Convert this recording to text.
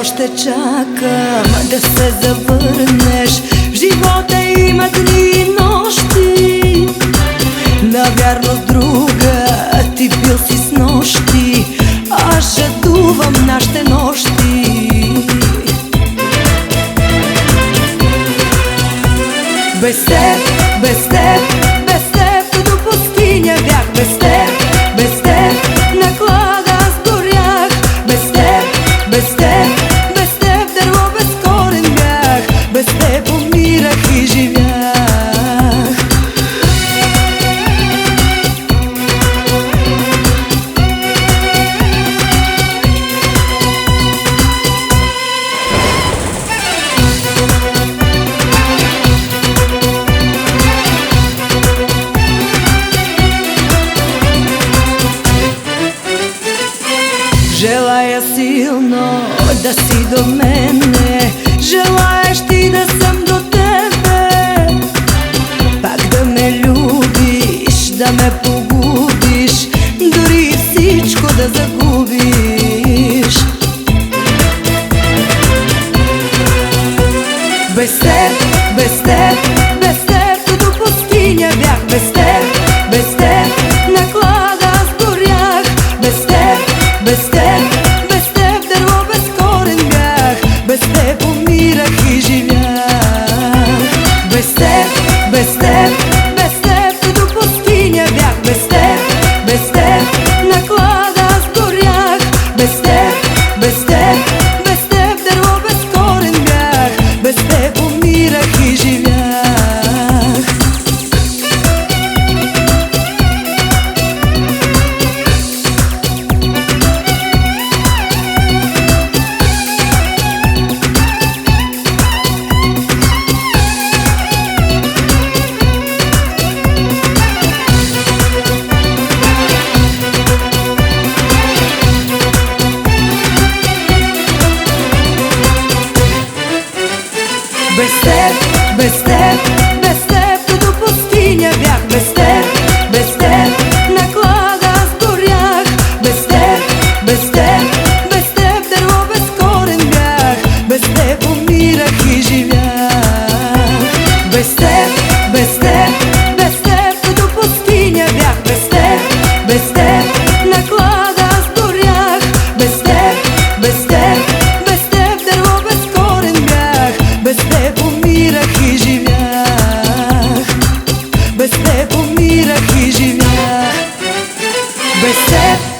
Още чакам да се завърнеш. В живота има дни и нощи. Навярно друга ти бил си с нощи. Аз жадувам нашите нощи. Без теб, без теб, Желая силно да си до мене Желаеш ти да съм до тебе Пак да ме любиш, да ме погубиш Дори всичко да загубиш Без теб, без теб, без теб до пустиня бях Без теб, без без теб, без теб, без теб, до пустиня в'ях, без теб, без теб, наклада з бурях, без теб, без теб, без теб, дерево без корень в'ях, без теб у мірах і живях, без теб у мірах і живях, без теб.